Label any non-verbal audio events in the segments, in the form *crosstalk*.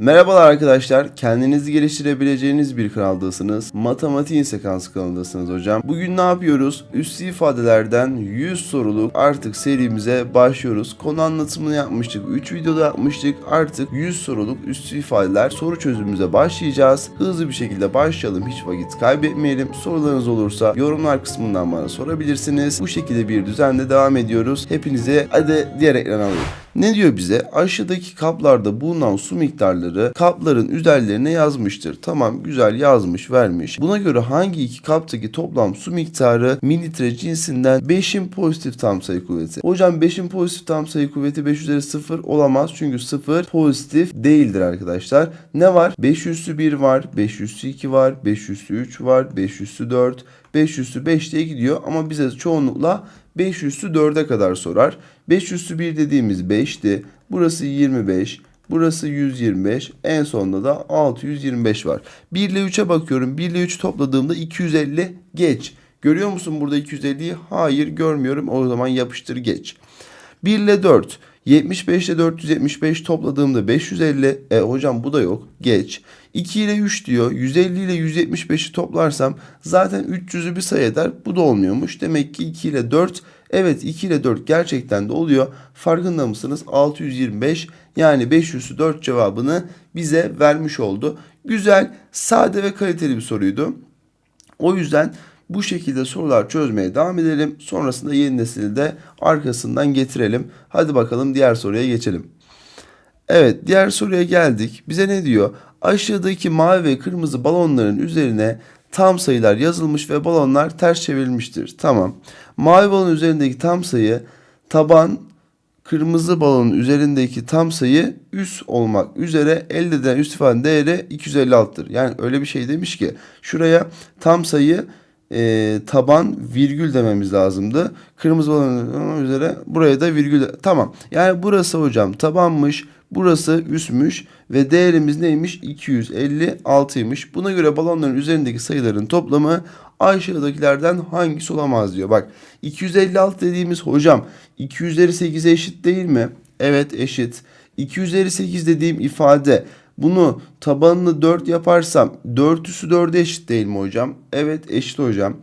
Merhabalar arkadaşlar. Kendinizi geliştirebileceğiniz bir kanaldasınız. Matematiğin sekansı kanalındasınız hocam. Bugün ne yapıyoruz? Üstü ifadelerden 100 soruluk artık serimize başlıyoruz. Konu anlatımını yapmıştık. 3 videoda yapmıştık. Artık 100 soruluk üstü ifadeler soru çözümümüze başlayacağız. Hızlı bir şekilde başlayalım. Hiç vakit kaybetmeyelim. Sorularınız olursa yorumlar kısmından bana sorabilirsiniz. Bu şekilde bir düzenle devam ediyoruz. Hepinize hadi diğer ekrana alayım. Ne diyor bize? Aşağıdaki kaplarda bulunan su miktarları kapların üzerlerine yazmıştır. Tamam güzel yazmış vermiş. Buna göre hangi iki kaptaki toplam su miktarı mililitre cinsinden 5'in pozitif tam sayı kuvveti? Hocam 5'in pozitif tam sayı kuvveti 5 üzeri 0 olamaz. Çünkü 0 pozitif değildir arkadaşlar. Ne var? 5 üssü 1 var, 5 üssü 2 var, 5 üssü 3 var, 5 üssü 4, 5 üssü 5 diye gidiyor. Ama bize çoğunlukla 5 üssü 4'e kadar sorar. 5 üssü 1 dediğimiz 5'ti. Burası 25. Burası 125. En sonunda da 625 var. 1 ile 3'e bakıyorum. 1 ile 3 topladığımda 250 geç. Görüyor musun burada 250'yi? Hayır görmüyorum. O zaman yapıştır geç. 1 ile 4. 75 ile 475 topladığımda 550. E hocam bu da yok. Geç. 2 ile 3 diyor. 150 ile 175'i toplarsam zaten 300'ü bir sayı eder. Bu da olmuyormuş. Demek ki 2 ile 4 Evet 2 ile 4 gerçekten de oluyor. Farkında mısınız? 625 yani 500'ü 4 cevabını bize vermiş oldu. Güzel, sade ve kaliteli bir soruydu. O yüzden bu şekilde sorular çözmeye devam edelim. Sonrasında yeni nesili de arkasından getirelim. Hadi bakalım diğer soruya geçelim. Evet diğer soruya geldik. Bize ne diyor? Aşağıdaki mavi ve kırmızı balonların üzerine tam sayılar yazılmış ve balonlar ters çevrilmiştir. Tamam. Mavi balon üzerindeki tam sayı taban kırmızı balonun üzerindeki tam sayı üst olmak üzere elde edilen üst ifadenin değeri 256'tır. Yani öyle bir şey demiş ki şuraya tam sayı e, taban virgül dememiz lazımdı. Kırmızı balonun üzere buraya da virgül. Tamam. Yani burası hocam tabanmış. Burası üstmüş ve değerimiz neymiş? 256'ymış. Buna göre balonların üzerindeki sayıların toplamı aşağıdakilerden hangisi olamaz diyor. Bak 256 dediğimiz hocam 2 üzeri 8'e eşit değil mi? Evet eşit. 2 üzeri 8 dediğim ifade bunu tabanını 4 yaparsam 4 üssü 4'e eşit değil mi hocam? Evet eşit hocam.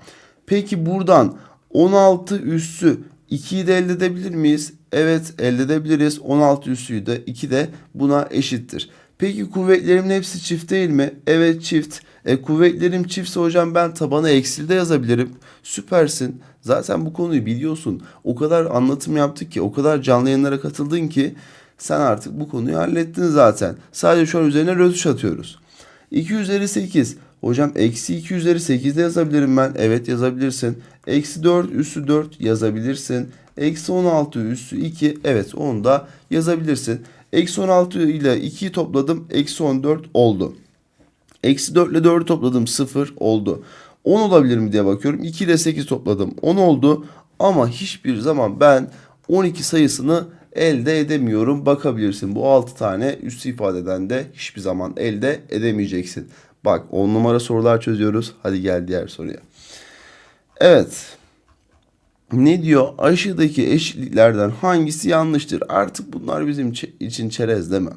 Peki buradan 16 üssü 2'yi de elde edebilir miyiz? Evet elde edebiliriz. 16 üssüyü de 2 de buna eşittir. Peki kuvvetlerimin hepsi çift değil mi? Evet çift. E, kuvvetlerim çiftse hocam ben tabanı eksili de yazabilirim. Süpersin. Zaten bu konuyu biliyorsun. O kadar anlatım yaptık ki, o kadar canlı yayınlara katıldın ki sen artık bu konuyu hallettin zaten. Sadece şu an üzerine rötuş atıyoruz. 2 üzeri 8. Hocam eksi 2 üzeri 8 de yazabilirim ben. Evet yazabilirsin. Eksi 4 üssü 4 yazabilirsin. Eksi 16 üssü 2. Evet onu da yazabilirsin. Eksi 16 ile 2'yi topladım. Eksi 14 oldu. Eksi 4 ile 4'ü topladım 0 oldu. 10 olabilir mi diye bakıyorum. 2 ile 8 topladım 10 oldu. Ama hiçbir zaman ben 12 sayısını elde edemiyorum. Bakabilirsin bu 6 tane üst ifadeden de hiçbir zaman elde edemeyeceksin. Bak 10 numara sorular çözüyoruz. Hadi gel diğer soruya. Evet. Ne diyor? Aşağıdaki eşitliklerden hangisi yanlıştır? Artık bunlar bizim için çerez mi?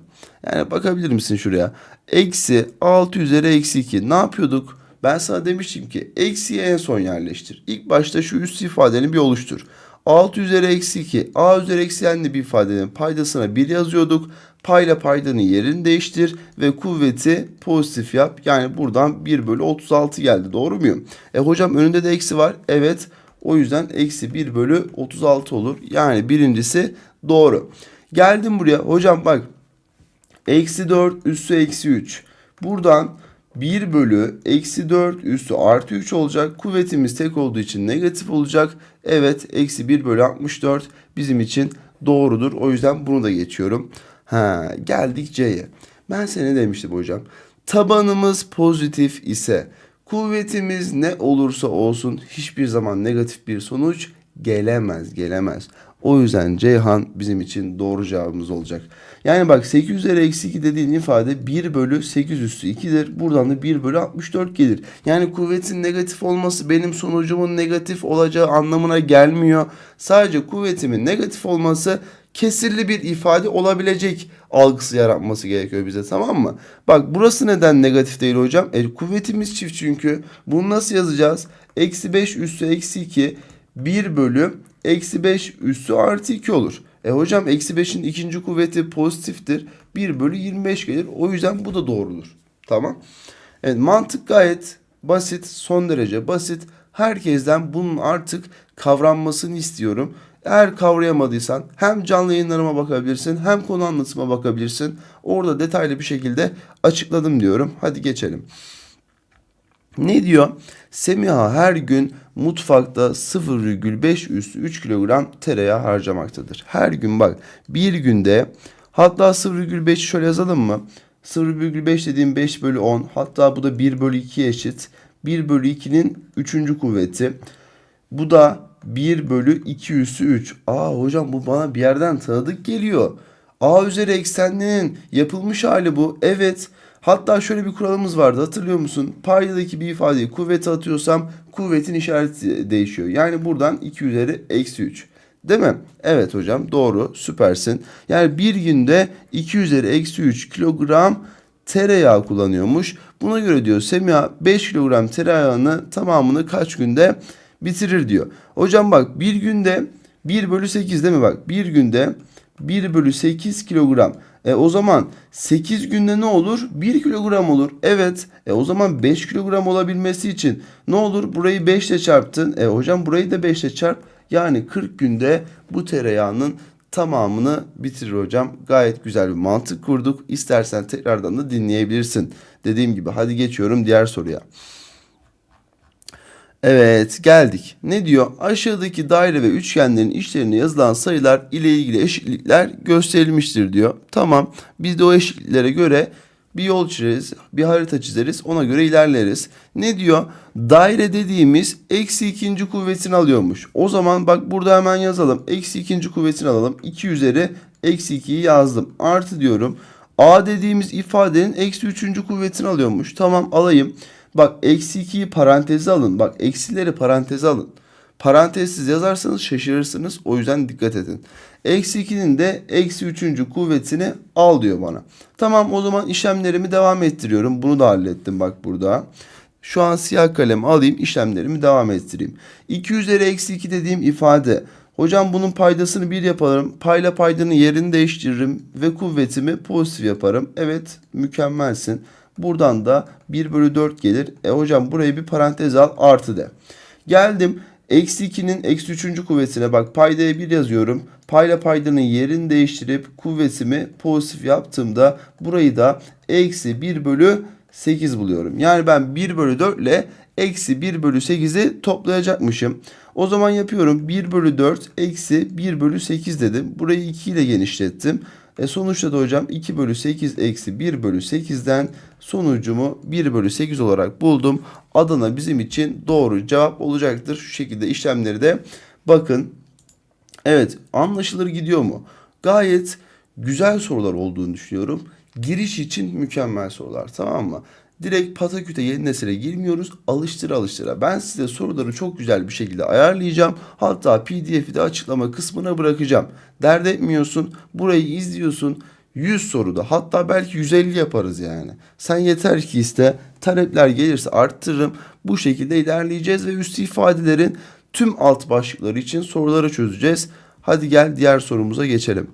Yani bakabilir misin şuraya? Eksi 6 üzeri eksi 2. Ne yapıyorduk? Ben sana demiştim ki eksiyi en son yerleştir. İlk başta şu üst ifadeni bir oluştur. 6 üzeri eksi 2. A üzeri eksi n'li bir ifadenin paydasına 1 yazıyorduk. Payla paydanın yerini değiştir ve kuvveti pozitif yap. Yani buradan 1 bölü 36 geldi. Doğru muyum? E hocam önünde de eksi var. Evet. O yüzden eksi 1 bölü 36 olur. Yani birincisi doğru. Geldim buraya. Hocam bak. Eksi 4 üssü eksi 3. Buradan 1 bölü eksi 4 üssü artı 3 olacak. Kuvvetimiz tek olduğu için negatif olacak. Evet eksi 1 bölü 64 bizim için doğrudur. O yüzden bunu da geçiyorum. Ha, geldik C'ye. Ben ne demiştim hocam? Tabanımız pozitif ise kuvvetimiz ne olursa olsun hiçbir zaman negatif bir sonuç gelemez gelemez. O yüzden Ceyhan bizim için doğru cevabımız olacak. Yani bak 8 üzeri eksi 2 dediğin ifade 1 bölü 8 üstü 2'dir. Buradan da 1 bölü 64 gelir. Yani kuvvetin negatif olması benim sonucumun negatif olacağı anlamına gelmiyor. Sadece kuvvetimin negatif olması kesirli bir ifade olabilecek algısı yaratması gerekiyor bize tamam mı? Bak burası neden negatif değil hocam? E, kuvvetimiz çift çünkü. Bunu nasıl yazacağız? Eksi 5 üssü eksi 2 1 bölü eksi 5 üssü artı 2 olur. E hocam eksi 5'in ikinci kuvveti pozitiftir. 1 bölü 25 gelir. O yüzden bu da doğrudur. Tamam. Evet mantık gayet basit. Son derece basit. Herkesten bunun artık kavranmasını istiyorum. Eğer kavrayamadıysan hem canlı yayınlarıma bakabilirsin hem konu anlatıma bakabilirsin. Orada detaylı bir şekilde açıkladım diyorum. Hadi geçelim. Ne diyor? Semiha her gün mutfakta 0,5 üstü 3 kilogram tereyağı harcamaktadır. Her gün bak bir günde hatta 0,5 şöyle yazalım mı? 0,5 dediğim 5 bölü 10 hatta bu da 1 bölü 2 eşit. 1 bölü 2'nin 3. kuvveti. Bu da 1 bölü 2 üssü 3. Aa hocam bu bana bir yerden tanıdık geliyor. A üzeri eksenlinin yapılmış hali bu. Evet. Hatta şöyle bir kuralımız vardı hatırlıyor musun? Paydadaki bir ifadeyi kuvvete atıyorsam kuvvetin işareti değişiyor. Yani buradan 2 üzeri eksi 3. Değil mi? Evet hocam doğru süpersin. Yani bir günde 2 üzeri eksi 3 kilogram tereyağı kullanıyormuş. Buna göre diyor Semiha 5 kilogram tereyağını tamamını kaç günde bitirir diyor. Hocam bak bir günde 1 bölü 8 değil mi bak? Bir günde 1 bölü 8 kilogram. E o zaman 8 günde ne olur? 1 kilogram olur. Evet. E o zaman 5 kilogram olabilmesi için ne olur? Burayı 5 ile çarptın. E hocam burayı da 5 ile çarp. Yani 40 günde bu tereyağının tamamını bitirir hocam. Gayet güzel bir mantık kurduk. İstersen tekrardan da dinleyebilirsin. Dediğim gibi hadi geçiyorum diğer soruya. Evet geldik. Ne diyor? Aşağıdaki daire ve üçgenlerin içlerine yazılan sayılar ile ilgili eşitlikler gösterilmiştir diyor. Tamam biz de o eşitliklere göre bir yol çizeriz, bir harita çizeriz, ona göre ilerleriz. Ne diyor? Daire dediğimiz eksi ikinci kuvvetini alıyormuş. O zaman bak burada hemen yazalım. Eksi ikinci kuvvetini alalım. 2 üzeri eksi 2'yi yazdım. Artı diyorum. A dediğimiz ifadenin eksi üçüncü kuvvetini alıyormuş. Tamam alayım. Bak eksi 2'yi paranteze alın. Bak eksileri paranteze alın. Parantezsiz yazarsanız şaşırırsınız. O yüzden dikkat edin. Eksi 2'nin de eksi 3. kuvvetini al diyor bana. Tamam o zaman işlemlerimi devam ettiriyorum. Bunu da hallettim bak burada. Şu an siyah kalem alayım işlemlerimi devam ettireyim. 2 üzeri eksi 2 dediğim ifade. Hocam bunun paydasını 1 yaparım. Payla paydanın yerini değiştiririm ve kuvvetimi pozitif yaparım. Evet mükemmelsin. Buradan da 1 bölü 4 gelir. E hocam burayı bir parantez al artı de. Geldim eksi 2'nin eksi 3. kuvvetine bak paydaya 1 yazıyorum. Payla paydanın yerini değiştirip kuvvetimi pozitif yaptığımda burayı da eksi 1 bölü 8 buluyorum. Yani ben 1 bölü 4 ile eksi 1 bölü 8'i toplayacakmışım. O zaman yapıyorum 1 bölü 4 eksi 1 bölü 8 dedim. Burayı 2 ile genişlettim. E sonuçta da hocam 2 bölü 8 eksi 1 bölü 8'den sonucumu 1 bölü 8 olarak buldum. Adana bizim için doğru cevap olacaktır. Şu şekilde işlemleri de bakın. Evet anlaşılır gidiyor mu? Gayet güzel sorular olduğunu düşünüyorum. Giriş için mükemmel sorular tamam mı? Direkt pataküte yeni nesile girmiyoruz. Alıştıra alıştıra. Ben size soruları çok güzel bir şekilde ayarlayacağım. Hatta pdf'i de açıklama kısmına bırakacağım. Dert etmiyorsun. Burayı izliyorsun. 100 soruda hatta belki 150 yaparız yani. Sen yeter ki iste talepler gelirse arttırırım. Bu şekilde ilerleyeceğiz ve üstü ifadelerin tüm alt başlıkları için soruları çözeceğiz. Hadi gel diğer sorumuza geçelim.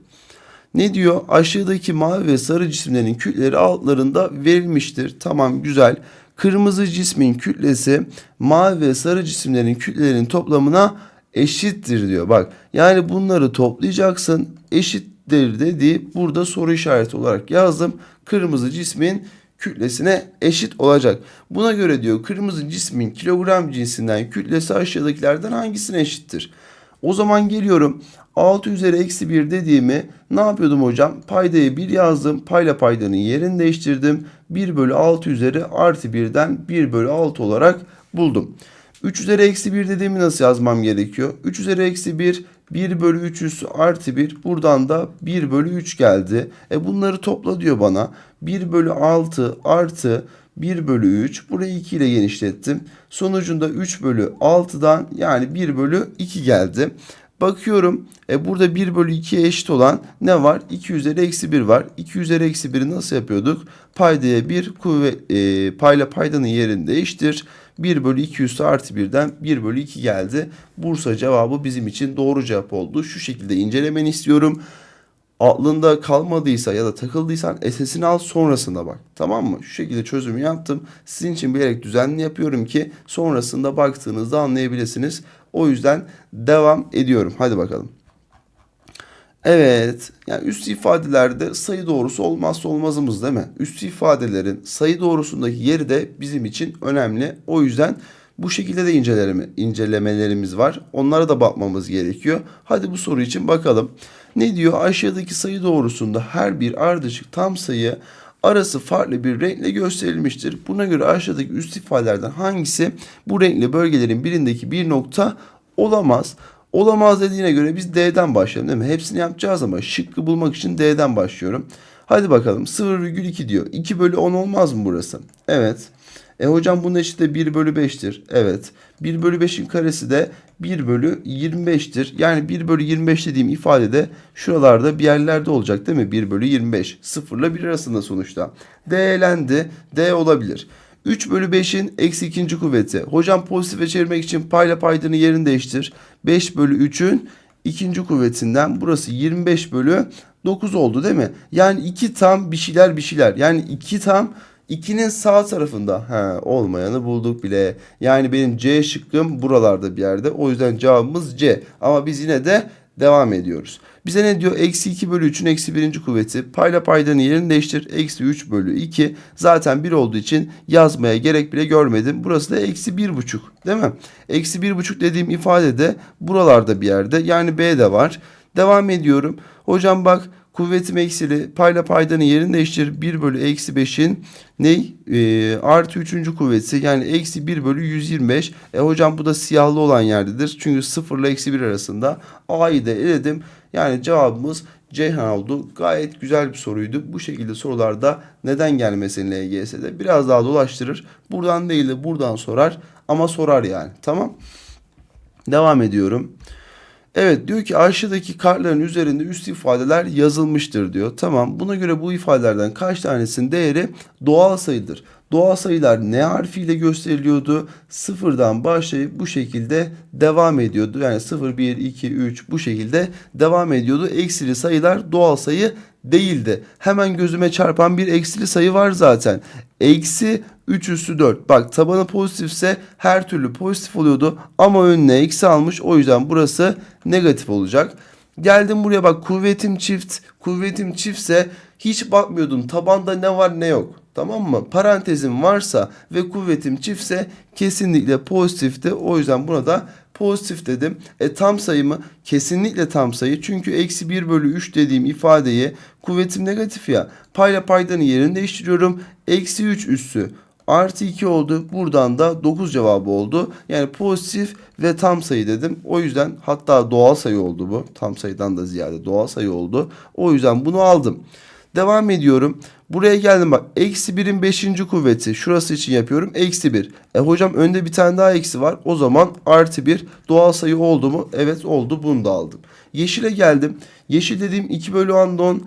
Ne diyor? Aşağıdaki mavi ve sarı cisimlerin kütleleri altlarında verilmiştir. Tamam güzel. Kırmızı cismin kütlesi mavi ve sarı cisimlerin kütlelerinin toplamına eşittir diyor. Bak yani bunları toplayacaksın. Eşittir dediği burada soru işareti olarak yazdım. Kırmızı cismin kütlesine eşit olacak. Buna göre diyor kırmızı cismin kilogram cinsinden kütlesi aşağıdakilerden hangisine eşittir? O zaman geliyorum 6 üzeri eksi 1 dediğimi ne yapıyordum hocam? Paydayı 1 yazdım. Payla paydanın yerini değiştirdim. 1 bölü 6 üzeri artı 1'den 1 bölü 6 olarak buldum. 3 üzeri eksi 1 dediğimi nasıl yazmam gerekiyor? 3 üzeri eksi 1 1 bölü 3 üssü artı 1. Buradan da 1 bölü 3 geldi. E bunları topla diyor bana. 1 bölü 6 artı 1 bölü 3. Burayı 2 ile genişlettim. Sonucunda 3 bölü 6'dan yani 1 bölü 2 geldi. Bakıyorum e burada 1 bölü 2'ye eşit olan ne var? 2 üzeri eksi 1 var. 2 üzeri eksi 1'i nasıl yapıyorduk? Paydaya 1 kuvvet, e, payla paydanın yerini değiştir. 1 bölü 2 üstü artı 1'den 1 bölü 2 geldi. Bursa cevabı bizim için doğru cevap oldu. Şu şekilde incelemeni istiyorum. Aklında kalmadıysa ya da takıldıysan SS'ini al sonrasında bak. Tamam mı? Şu şekilde çözümü yaptım. Sizin için bilerek düzenli yapıyorum ki sonrasında baktığınızda anlayabilirsiniz. O yüzden devam ediyorum. Hadi bakalım. Evet, yani üst ifadelerde sayı doğrusu olmazsa olmazımız değil mi? Üst ifadelerin sayı doğrusundaki yeri de bizim için önemli. O yüzden bu şekilde de inceleme, incelemelerimiz var. Onlara da bakmamız gerekiyor. Hadi bu soru için bakalım. Ne diyor? Aşağıdaki sayı doğrusunda her bir ardışık tam sayı arası farklı bir renkle gösterilmiştir. Buna göre aşağıdaki üst ifadelerden hangisi bu renkli bölgelerin birindeki bir nokta olamaz? Olamaz dediğine göre biz D'den başlayalım değil mi? Hepsini yapacağız ama şıkkı bulmak için D'den başlıyorum. Hadi bakalım 0,2 diyor. 2 bölü 10 olmaz mı burası? Evet. E hocam bunun eşit de 1 bölü 5'tir. Evet. 1 bölü 5'in karesi de 1 bölü 25'tir. Yani 1 bölü 25 dediğim ifade de şuralarda bir yerlerde olacak değil mi? 1 bölü 25. 0 ile 1 arasında sonuçta. D elendi. D olabilir. 3 bölü 5'in eksi ikinci kuvveti. Hocam pozitife çevirmek için payla paydanın yerini değiştir. 5 bölü 3'ün ikinci kuvvetinden burası 25 bölü 9 oldu değil mi? Yani 2 tam bir şeyler bir şeyler. Yani 2 tam 2'nin sağ tarafında. He, olmayanı bulduk bile. Yani benim C şıkkım buralarda bir yerde. O yüzden cevabımız C. Ama biz yine de devam ediyoruz. Bize ne diyor? Eksi 2 bölü 3'ün eksi birinci kuvveti. Payla paydanın yerini değiştir. Eksi 3 bölü 2. Zaten 1 olduğu için yazmaya gerek bile görmedim. Burası da eksi 1,5 değil mi? Eksi 1,5 dediğim ifade de buralarda bir yerde. Yani B de var. Devam ediyorum. Hocam bak kuvvetim eksili payla paydanın yerini değiştir. 1 bölü eksi 5'in ney? E, artı 3. kuvveti yani eksi 1 bölü 125. E hocam bu da siyahlı olan yerdedir. Çünkü 0 ile eksi 1 arasında. A'yı da eledim. Yani cevabımız Ceyhan oldu. Gayet güzel bir soruydu. Bu şekilde sorularda neden gelmesin LGS'de biraz daha dolaştırır. Buradan değil de buradan sorar ama sorar yani. Tamam. Devam ediyorum. Evet diyor ki aşağıdaki kartların üzerinde üst ifadeler yazılmıştır diyor. Tamam buna göre bu ifadelerden kaç tanesinin değeri doğal sayıdır. Doğal sayılar ne harfiyle gösteriliyordu? Sıfırdan başlayıp bu şekilde devam ediyordu. Yani 0, 1, 2, 3 bu şekilde devam ediyordu. Eksili sayılar doğal sayı değildi. Hemen gözüme çarpan bir eksili sayı var zaten. Eksi 3 üstü 4. Bak tabanı pozitifse her türlü pozitif oluyordu. Ama önüne eksi almış. O yüzden burası negatif olacak. Geldim buraya bak kuvvetim çift. Kuvvetim çiftse hiç bakmıyordum tabanda ne var ne yok. Tamam mı? Parantezim varsa ve kuvvetim çiftse kesinlikle pozitifte. O yüzden buna da pozitif dedim. E tam sayı mı? Kesinlikle tam sayı. Çünkü eksi 1 bölü 3 dediğim ifadeyi kuvvetim negatif ya. Payla paydanın yerini değiştiriyorum. Eksi 3 üssü artı 2 oldu. Buradan da 9 cevabı oldu. Yani pozitif ve tam sayı dedim. O yüzden hatta doğal sayı oldu bu. Tam sayıdan da ziyade doğal sayı oldu. O yüzden bunu aldım. Devam ediyorum. Buraya geldim bak. Eksi 1'in 5. kuvveti. Şurası için yapıyorum. Eksi 1. E hocam önde bir tane daha eksi var. O zaman artı 1. Doğal sayı oldu mu? Evet oldu. Bunu da aldım. Yeşile geldim. Yeşil dediğim 2 bölü 10'dan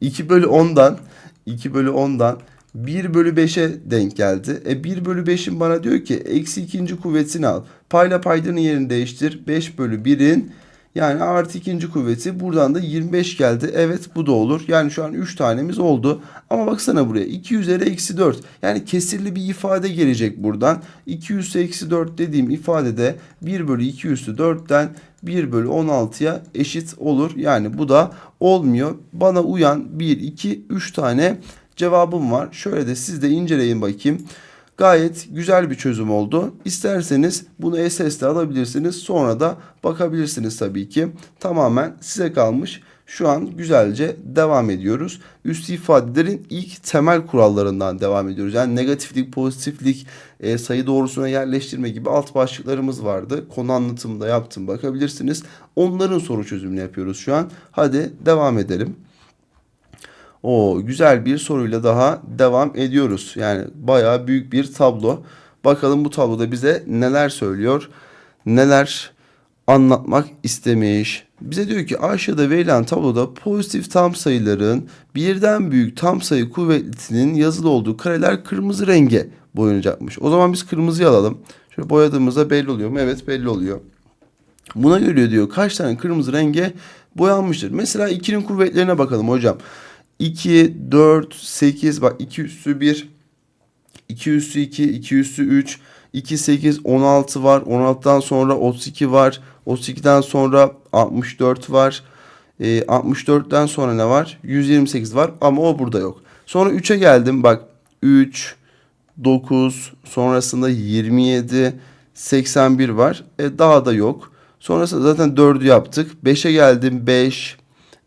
2 *laughs* bölü 10'dan 2 bölü 10'dan 1 bölü 5'e denk geldi. E 1 bölü 5'in bana diyor ki eksi ikinci kuvvetini al. Payla paydanın yerini değiştir. 5 bölü 1'in yani artı ikinci kuvveti buradan da 25 geldi. Evet bu da olur. Yani şu an 3 tanemiz oldu. Ama baksana buraya 2 üzeri eksi 4. Yani kesirli bir ifade gelecek buradan. 2 üssü eksi 4 dediğim ifadede 1 bölü 2 üssü 4'ten 1 bölü 16'ya eşit olur. Yani bu da olmuyor. Bana uyan 1, 2, 3 tane cevabım var. Şöyle de siz de inceleyin bakayım. Gayet güzel bir çözüm oldu. İsterseniz bunu SS'de alabilirsiniz. Sonra da bakabilirsiniz tabii ki. Tamamen size kalmış. Şu an güzelce devam ediyoruz. Üst ifadelerin ilk temel kurallarından devam ediyoruz. Yani negatiflik, pozitiflik, e, sayı doğrusuna yerleştirme gibi alt başlıklarımız vardı. Konu anlatımında yaptım bakabilirsiniz. Onların soru çözümünü yapıyoruz şu an. Hadi devam edelim. O güzel bir soruyla daha devam ediyoruz. Yani bayağı büyük bir tablo. Bakalım bu tabloda bize neler söylüyor, neler anlatmak istemiş. Bize diyor ki aşağıda verilen tabloda pozitif tam sayıların birden büyük tam sayı kuvvetlisinin yazılı olduğu kareler kırmızı renge boyanacakmış. O zaman biz kırmızıyı alalım. Şöyle boyadığımızda belli oluyor mu? Evet belli oluyor. Buna göre diyor kaç tane kırmızı renge boyanmıştır. Mesela 2'nin kuvvetlerine bakalım hocam. 2, 4, 8 bak 2 üssü 1, 2 üssü 2, 2 üssü 3, 2, 8, 16 var. 16'dan sonra 32 var. 32'den sonra 64 var. E, 64'ten sonra ne var? 128 var ama o burada yok. Sonra 3'e geldim bak 3, 9, sonrasında 27, 81 var. E, daha da yok. Sonrasında zaten 4'ü yaptık. 5'e geldim 5.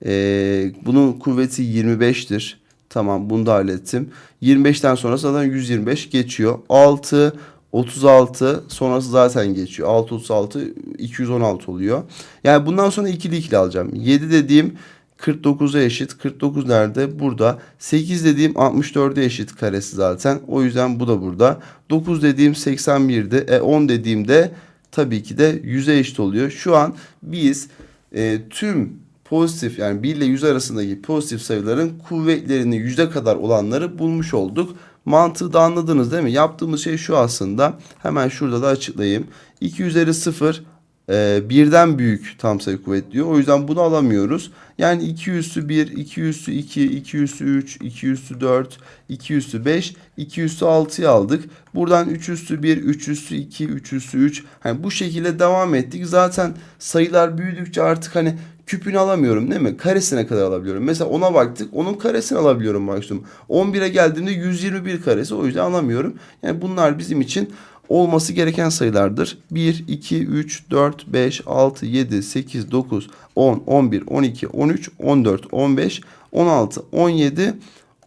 E, bunun kuvveti 25'tir. Tamam bunu da hallettim. 25'ten sonra zaten 125 geçiyor. 6, 36 sonrası zaten geçiyor. 6, 36, 216 oluyor. Yani bundan sonra ikili ikili alacağım. 7 dediğim 49'a eşit. 49 nerede? Burada. 8 dediğim 64'e eşit karesi zaten. O yüzden bu da burada. 9 dediğim 81'di. E 10 dediğimde tabii ki de 100'e eşit oluyor. Şu an biz e, tüm pozitif yani 1 ile 100 arasındaki pozitif sayıların kuvvetlerini yüzde kadar olanları bulmuş olduk. Mantığı da anladınız değil mi? Yaptığımız şey şu aslında. Hemen şurada da açıklayayım. 2 üzeri 0 e, birden büyük tam sayı kuvvet diyor. O yüzden bunu alamıyoruz. Yani 2 üssü 1, 2 üssü 2, 2 üssü 3, 2 üssü 4, 2 üssü 5, 2 üssü 6'yı aldık. Buradan 3 üssü 1, 3 üssü 2, 3 üssü 3. Hani bu şekilde devam ettik. Zaten sayılar büyüdükçe artık hani küpünü alamıyorum değil mi? Karesine kadar alabiliyorum. Mesela ona baktık. Onun karesini alabiliyorum maksimum. 11'e geldiğimde 121 karesi. O yüzden alamıyorum. Yani bunlar bizim için olması gereken sayılardır. 1, 2, 3, 4, 5, 6, 7, 8, 9, 10, 11, 12, 13, 14, 15, 16, 17,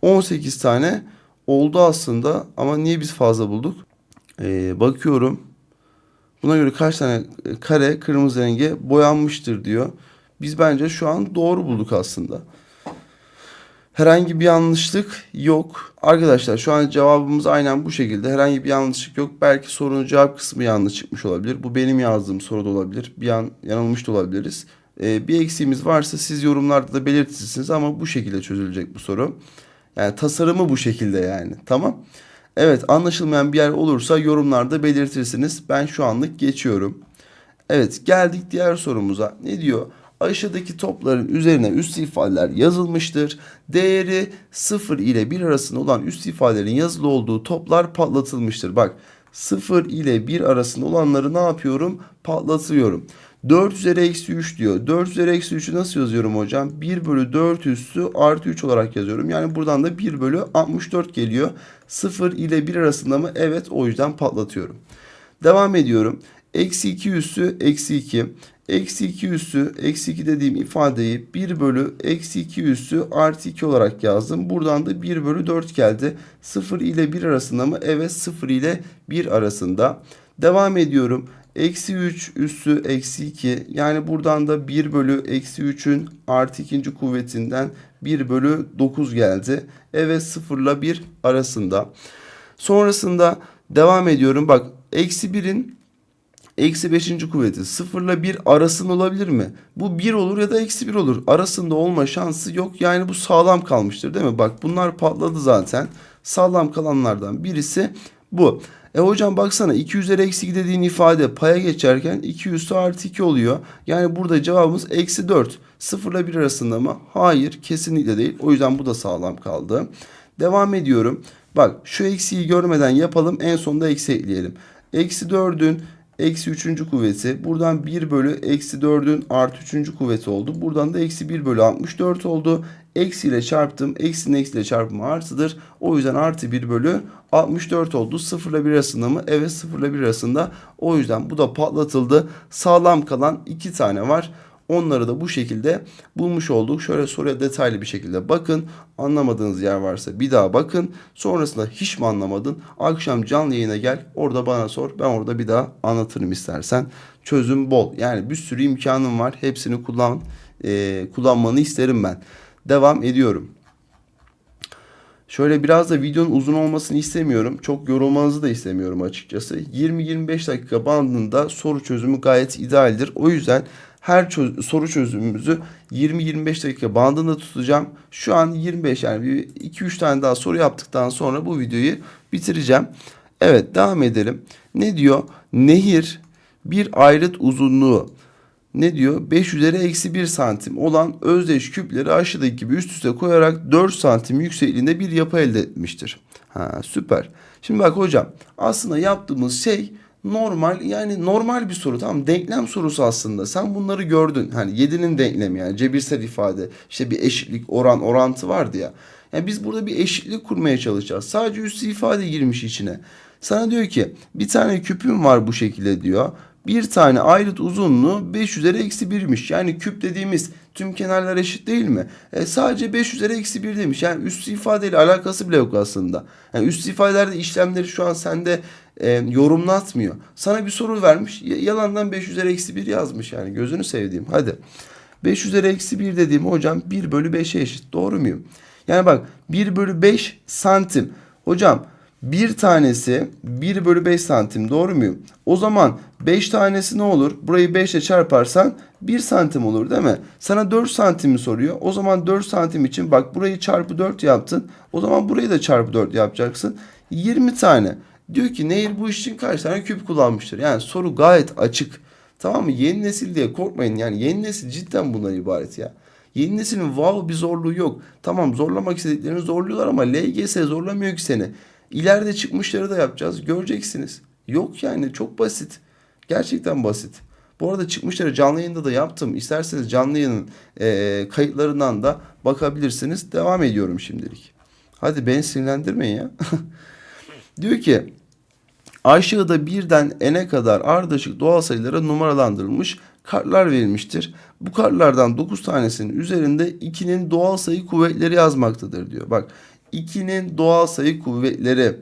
18 tane oldu aslında. Ama niye biz fazla bulduk? Ee, bakıyorum. Buna göre kaç tane kare kırmızı renge boyanmıştır diyor. Biz bence şu an doğru bulduk aslında. Herhangi bir yanlışlık yok. Arkadaşlar şu an cevabımız aynen bu şekilde. Herhangi bir yanlışlık yok. Belki sorunun cevap kısmı yanlış çıkmış olabilir. Bu benim yazdığım soru da olabilir. Bir an yanılmış da olabiliriz. Ee, bir eksiğimiz varsa siz yorumlarda da belirtirsiniz ama bu şekilde çözülecek bu soru. Yani tasarımı bu şekilde yani. Tamam. Evet anlaşılmayan bir yer olursa yorumlarda belirtirsiniz. Ben şu anlık geçiyorum. Evet geldik diğer sorumuza. Ne diyor? Aşağıdaki topların üzerine üst ifadeler yazılmıştır. Değeri 0 ile 1 arasında olan üst ifadelerin yazılı olduğu toplar patlatılmıştır. Bak 0 ile 1 arasında olanları ne yapıyorum? Patlatıyorum. 4 üzeri eksi 3 diyor. 4 üzeri eksi 3'ü nasıl yazıyorum hocam? 1 bölü 4 üssü artı 3 olarak yazıyorum. Yani buradan da 1 bölü 64 geliyor. 0 ile 1 arasında mı? Evet o yüzden patlatıyorum. Devam ediyorum. Eksi 2 üssü eksi 2. Eksi 2 üssü eksi 2 dediğim ifadeyi 1 bölü eksi 2 üssü artı 2 olarak yazdım. Buradan da 1 bölü 4 geldi. 0 ile 1 arasında mı? Evet 0 ile 1 arasında. Devam ediyorum. Eksi 3 üssü eksi 2 yani buradan da 1 bölü eksi 3'ün artı ikinci kuvvetinden 1 bölü 9 geldi. Evet 0 ile 1 arasında. Sonrasında devam ediyorum. Bak eksi 1'in Eksi 5. kuvveti 0 ile 1 arasında olabilir mi? Bu 1 olur ya da eksi 1 olur. Arasında olma şansı yok. Yani bu sağlam kalmıştır değil mi? Bak bunlar patladı zaten. Sağlam kalanlardan birisi bu. E hocam baksana 2 üzeri eksi 2 dediğin ifade paya geçerken 2 üstü artı 2 oluyor. Yani burada cevabımız eksi 4. 0 ile 1 arasında mı? Hayır kesinlikle değil. O yüzden bu da sağlam kaldı. Devam ediyorum. Bak şu eksiyi görmeden yapalım. En sonunda eksi ekleyelim. Eksi 4'ün eksi 3. kuvveti. Buradan 1 bölü eksi 4'ün artı 3. kuvveti oldu. Buradan da eksi 1 bölü 64 oldu. Eksi ile çarptım. Eksinin eksi ile çarpımı artıdır. O yüzden artı 1 bölü 64 oldu. 0 ile 1 arasında mı? Evet 0 ile 1 arasında. O yüzden bu da patlatıldı. Sağlam kalan 2 tane var. Onları da bu şekilde bulmuş olduk. Şöyle soruya detaylı bir şekilde bakın. Anlamadığınız yer varsa bir daha bakın. Sonrasında hiç mi anlamadın? Akşam canlı yayına gel. Orada bana sor. Ben orada bir daha anlatırım istersen. Çözüm bol. Yani bir sürü imkanım var. Hepsini kullan, e, kullanmanı isterim ben. Devam ediyorum. Şöyle biraz da videonun uzun olmasını istemiyorum. Çok yorulmanızı da istemiyorum açıkçası. 20-25 dakika bandında soru çözümü gayet idealdir. O yüzden her çö- soru çözümümüzü 20-25 dakika bandında tutacağım. Şu an 25 yani bir 2-3 tane daha soru yaptıktan sonra bu videoyu bitireceğim. Evet devam edelim. Ne diyor? Nehir bir ayrıt uzunluğu ne diyor? 5 üzeri eksi 1 santim olan özdeş küpleri aşağıdaki gibi üst üste koyarak 4 santim yüksekliğinde bir yapı elde etmiştir. Ha süper. Şimdi bak hocam aslında yaptığımız şey normal yani normal bir soru tamam denklem sorusu aslında sen bunları gördün hani 7'nin denklemi yani cebirsel ifade işte bir eşitlik oran orantı vardı ya yani biz burada bir eşitlik kurmaya çalışacağız sadece üstü ifade girmiş içine sana diyor ki bir tane küpüm var bu şekilde diyor bir tane ayrıt uzunluğu 5 üzeri eksi 1'miş. Yani küp dediğimiz tüm kenarlar eşit değil mi? E, sadece 5 üzeri eksi 1 demiş. Yani üstü ifadeyle alakası bile yok aslında. Yani üstü ifadelerde işlemleri şu an sende e, yorumlatmıyor. Sana bir soru vermiş. Yalandan 5 üzeri eksi 1 yazmış yani. Gözünü sevdiğim. Hadi. 5 üzeri eksi 1 dediğim hocam 1 bölü 5'e eşit. Doğru muyum? Yani bak 1 bölü 5 santim. Hocam bir tanesi 1 bölü 5 santim doğru muyum? O zaman 5 tanesi ne olur? Burayı 5 ile çarparsan 1 santim olur değil mi? Sana 4 santimi soruyor. O zaman 4 santim için bak burayı çarpı 4 yaptın. O zaman burayı da çarpı 4 yapacaksın. 20 tane. Diyor ki Nehir bu iş için kaç tane küp kullanmıştır? Yani soru gayet açık. Tamam mı? Yeni nesil diye korkmayın. Yani yeni nesil cidden bundan ibaret ya. Yeni neslin wow bir zorluğu yok. Tamam zorlamak istediklerini zorluyorlar ama LGS zorlamıyor ki seni. İleride çıkmışları da yapacağız. Göreceksiniz. Yok yani çok basit. Gerçekten basit. Bu arada çıkmışları canlı yayında da yaptım. İsterseniz canlı yayının eee, kayıtlarından da bakabilirsiniz. Devam ediyorum şimdilik. Hadi beni sinirlendirmeyin ya. *laughs* Diyor ki Aşağıda birden n'e kadar ardışık doğal sayılara numaralandırılmış kartlar verilmiştir. Bu kartlardan 9 tanesinin üzerinde 2'nin doğal sayı kuvvetleri yazmaktadır diyor. Bak 2'nin doğal sayı kuvvetleri.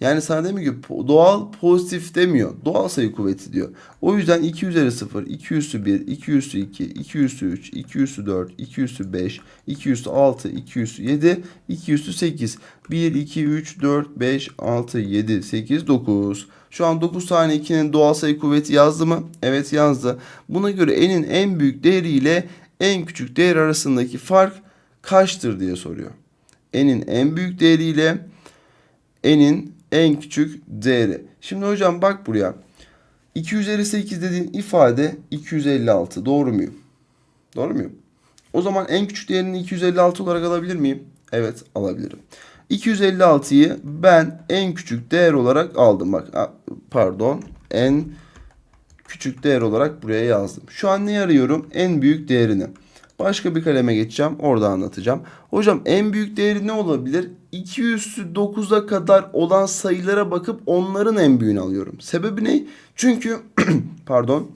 Yani sana demiyor ki doğal pozitif demiyor. Doğal sayı kuvveti diyor. O yüzden 2 üzeri 0, 2 üssü 1, 2 üssü 2, 2 üssü 3, 2 üssü 4, 2 üssü 5, 2 üssü 6, 2 üssü 7, 2 üssü 8. 1, 2, 3, 4, 5, 6, 7, 8, 9. Şu an 9 tane 2'nin doğal sayı kuvveti yazdı mı? Evet yazdı. Buna göre n'in en büyük değeri ile en küçük değer arasındaki fark kaçtır diye soruyor. n'in en büyük değeri ile n'in en küçük değeri. Şimdi hocam bak buraya. 2 üzeri 8 dediğin ifade 256. Doğru muyum? Doğru muyum? O zaman en küçük değerini 256 olarak alabilir miyim? Evet alabilirim. 256'yı ben en küçük değer olarak aldım. Bak pardon en küçük değer olarak buraya yazdım. Şu an ne arıyorum? En büyük değerini. Başka bir kaleme geçeceğim. Orada anlatacağım. Hocam en büyük değeri ne olabilir? 2 üssü 9'a kadar olan sayılara bakıp onların en büyüğünü alıyorum. Sebebi ne? Çünkü *clears throat* pardon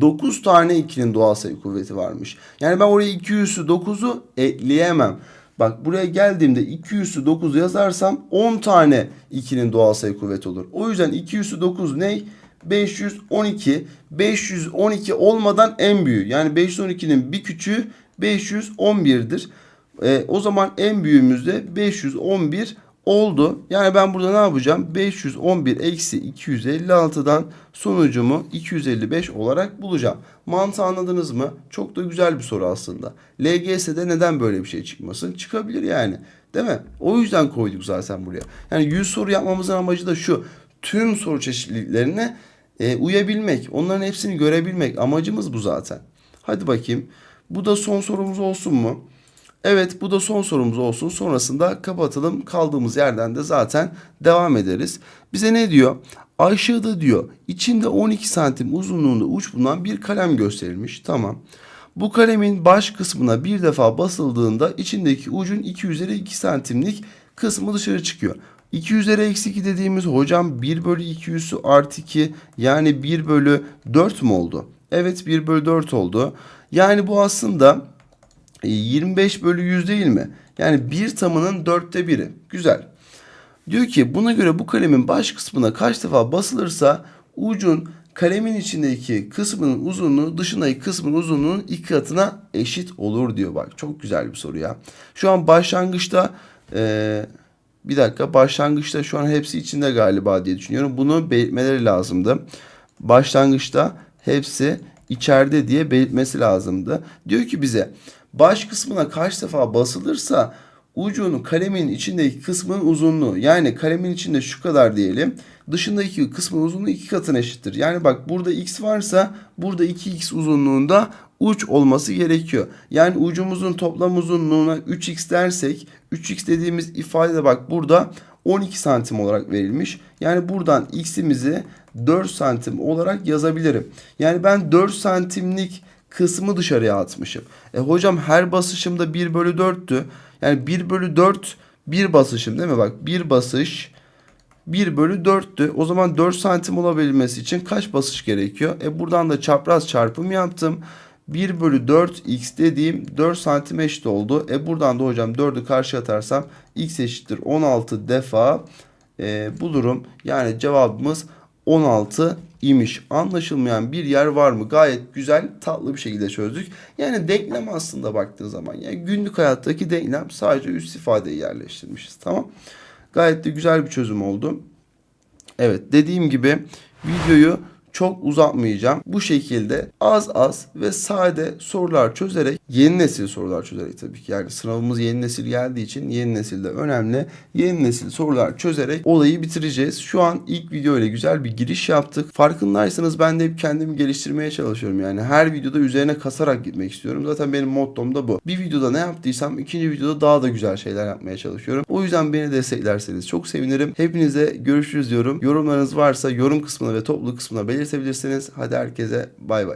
9 tane 2'nin doğal sayı kuvveti varmış. Yani ben oraya 2 üssü 9'u ekleyemem. Bak buraya geldiğimde 2 üssü 9 yazarsam 10 tane 2'nin doğal sayı kuvveti olur. O yüzden 2 üssü 9 ne? 512. 512 olmadan en büyüğü. Yani 512'nin bir küçüğü 511'dir. E, o zaman en büyüğümüz de 511 oldu. Yani ben burada ne yapacağım? 511 eksi 256'dan sonucumu 255 olarak bulacağım. Mantığı anladınız mı? Çok da güzel bir soru aslında. LGS'de neden böyle bir şey çıkmasın? Çıkabilir yani. Değil mi? O yüzden koyduk zaten buraya. Yani 100 soru yapmamızın amacı da şu. Tüm soru çeşitliliklerine e, uyabilmek. Onların hepsini görebilmek. Amacımız bu zaten. Hadi bakayım. Bu da son sorumuz olsun mu? Evet bu da son sorumuz olsun. Sonrasında kapatalım. Kaldığımız yerden de zaten devam ederiz. Bize ne diyor? Aşağıda diyor içinde 12 santim uzunluğunda uç bulunan bir kalem gösterilmiş. Tamam. Bu kalemin baş kısmına bir defa basıldığında içindeki ucun 2 üzeri 2 santimlik kısmı dışarı çıkıyor. 2 üzeri eksi 2 dediğimiz hocam 1 bölü 2 üssü artı 2 yani 1 bölü 4 mü oldu? Evet 1 bölü 4 oldu. Yani bu aslında 25 bölü 100 değil mi? Yani bir tamının dörtte biri. Güzel. Diyor ki buna göre bu kalemin baş kısmına kaç defa basılırsa ucun kalemin içindeki kısmının uzunluğu dışındaki kısmın uzunluğunun iki katına eşit olur diyor bak. Çok güzel bir soru ya. Şu an başlangıçta Ee, bir dakika başlangıçta şu an hepsi içinde galiba diye düşünüyorum. Bunu belirtmeleri lazımdı. Başlangıçta hepsi içeride diye belirtmesi lazımdı. Diyor ki bize baş kısmına kaç defa basılırsa ucunun kalemin içindeki kısmın uzunluğu yani kalemin içinde şu kadar diyelim dışındaki kısmın uzunluğu iki katına eşittir. Yani bak burada x varsa burada 2x uzunluğunda uç olması gerekiyor. Yani ucumuzun toplam uzunluğuna 3x dersek 3x dediğimiz ifade de bak burada 12 santim olarak verilmiş. Yani buradan x'imizi 4 santim olarak yazabilirim. Yani ben 4 santimlik kısmı dışarıya atmışım. E hocam her basışımda 1 bölü 4'tü. Yani 1 bölü 4 bir basışım değil mi? Bak bir basış 1 bölü 4'tü. O zaman 4 santim olabilmesi için kaç basış gerekiyor? E buradan da çapraz çarpım yaptım. 1 bölü 4 x dediğim 4 santim eşit oldu. E buradan da hocam 4'ü karşı atarsam x eşittir 16 defa e, bulurum. Yani cevabımız 16 imiş. Anlaşılmayan bir yer var mı? Gayet güzel, tatlı bir şekilde çözdük. Yani denklem aslında baktığın zaman yani günlük hayattaki denklem sadece üst ifadeyi yerleştirmişiz. Tamam. Gayet de güzel bir çözüm oldu. Evet dediğim gibi videoyu çok uzatmayacağım. Bu şekilde az az ve sade sorular çözerek yeni nesil sorular çözerek tabii ki. Yani sınavımız yeni nesil geldiği için yeni nesil de önemli. Yeni nesil sorular çözerek olayı bitireceğiz. Şu an ilk video ile güzel bir giriş yaptık. Farkındaysanız ben de hep kendimi geliştirmeye çalışıyorum. Yani her videoda üzerine kasarak gitmek istiyorum. Zaten benim mottom da bu. Bir videoda ne yaptıysam ikinci videoda daha da güzel şeyler yapmaya çalışıyorum. O yüzden beni desteklerseniz çok sevinirim. Hepinize görüşürüz diyorum. Yorumlarınız varsa yorum kısmına ve toplu kısmına belirtebilirsiniz. Hadi herkese bay bay.